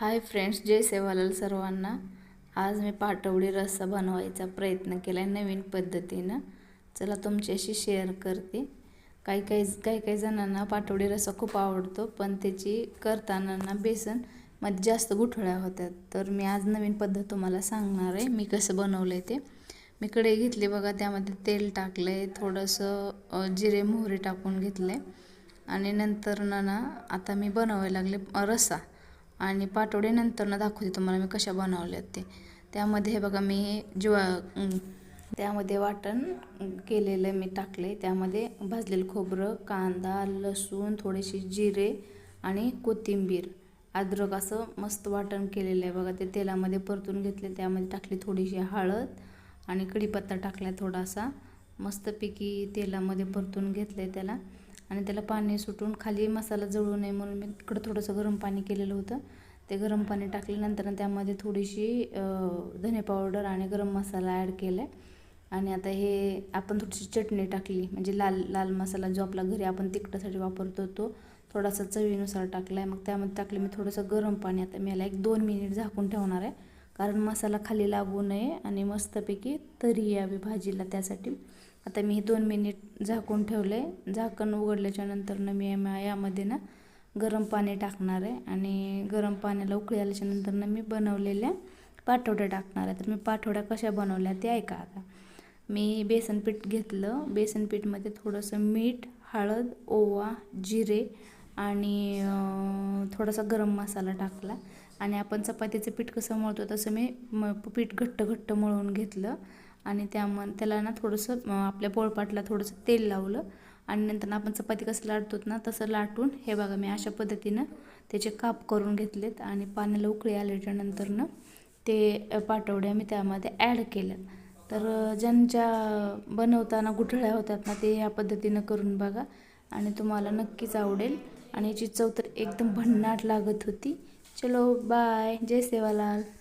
Hi friends जय सेवालाल सर्वांना. आज मी पाटवडी रस्सा बनवायचा प्रयत्न केला आहे नवीन पद्धतीनं. चला तुमच्याशी शेअर करते. काही काही काही काही जणांना पाटवडी रस्सा खूप आवडतो पण त्याची करताना ना बेसनमध्ये जास्त गुठळ्या होत्या तर मी आज नवीन पद्धत तुम्हाला सांगणार आहे मी कसं बनवलं आहे ते. मी कढई घेतली बघा त्यामध्ये तेल टाकलं आहे थोडंसं जिरे मोहरी टाकून घेतलं आहे आणि नंतर ना ना आता मी बनवायला लागले रस्सा. आणि पाठवड्यानंतरनं ना दाखवते तुम्हाला मी कशा बनवल्यात ते. त्यामध्ये हे बघा मी हे ज्वा त्यामध्ये वाटण केलेलं मी टाकले त्यामध्ये भाजलेलं खोबरं कांदा लसूण थोडेसे जिरे आणि कोथिंबीर. अद्रक असं मस्त वाटण केलेलं आहे बघा. ते तेलामध्ये परतून घेतले त्यामध्ये टाकली थोडीशी हळद आणि कढीपत्ता टाकला थोडासा. मस्तपैकी तेलामध्ये परतून घेतलं आहे त्याला. आणि त्याला पाणी सुटून खाली मसाला जळू नये म्हणून मी इकडं थोडंसं गरम पाणी केलेलं होतं. ते गरम पाणी टाकल्यानंतर त्यामध्ये थोडीशी धने पावडर आणि गरम मसाला ॲड केला आहे आणि आता हे आपण थोडीशी चटणी टाकली म्हणजे लाल लाल मसाला जो आपला घरी आपण तिखटासाठी वापरतो तो थोडासा चवीनुसार टाकला आहे मग त्यामध्ये टाकले मी थोडंसं गरम पाणी. आता मी याला एक दोन मिनिट झाकून ठेवणार आहे. कारण मसाला खाली लागू नये आणि मस्तपैकी तरी यावी भाजीला त्यासाठी. आता मी हे दोन मिनिट झाकून ठेवलं. आहे झाकण उघडल्याच्यानंतरनं मी यामध्ये ना गरम पाणी टाकणार आहे. आणि गरम पाण्याला उकळी आल्याच्यानंतरनं मी बनवलेल्या पाठवड्या टाकणार आहे. तर मी पाठवड्या कशा बनवल्या ते ऐका आता. मी बेसन पीठ घेतलं. बेसनपीठमध्ये थोडंसं मीठ हळद ओवा जिरे आणि थोडासा गरम मसाला टाकला. आणि आपण चपातीचं पीठ कसं मळतो तसं मी म पीठ घट्ट घट्ट मळून घेतलं. आणि त्याम त्याला ना थोडंसं आपल्या पोळपाटला थोडंसं तेल लावलं. आणि नंतर आपण चपाती कसं लाटतो ना तसं लाटून हे बघा मी अशा पद्धतीनं त्याचे काप करून घेतलेत. आणि पाण्याला उकळी आल्याच्या नंतरनं ते पाटवड्या मी त्यामध्ये ॲड केल्या तर ज्यांच्या बनवताना गुठळ्या होतात ना ते ह्या पद्धतीनं करून बघा. आणि तुम्हाला नक्कीच आवडेल. आणि याची चव तर एकदम भन्नाट लागत होती. चलो बाय जय सेवालाल.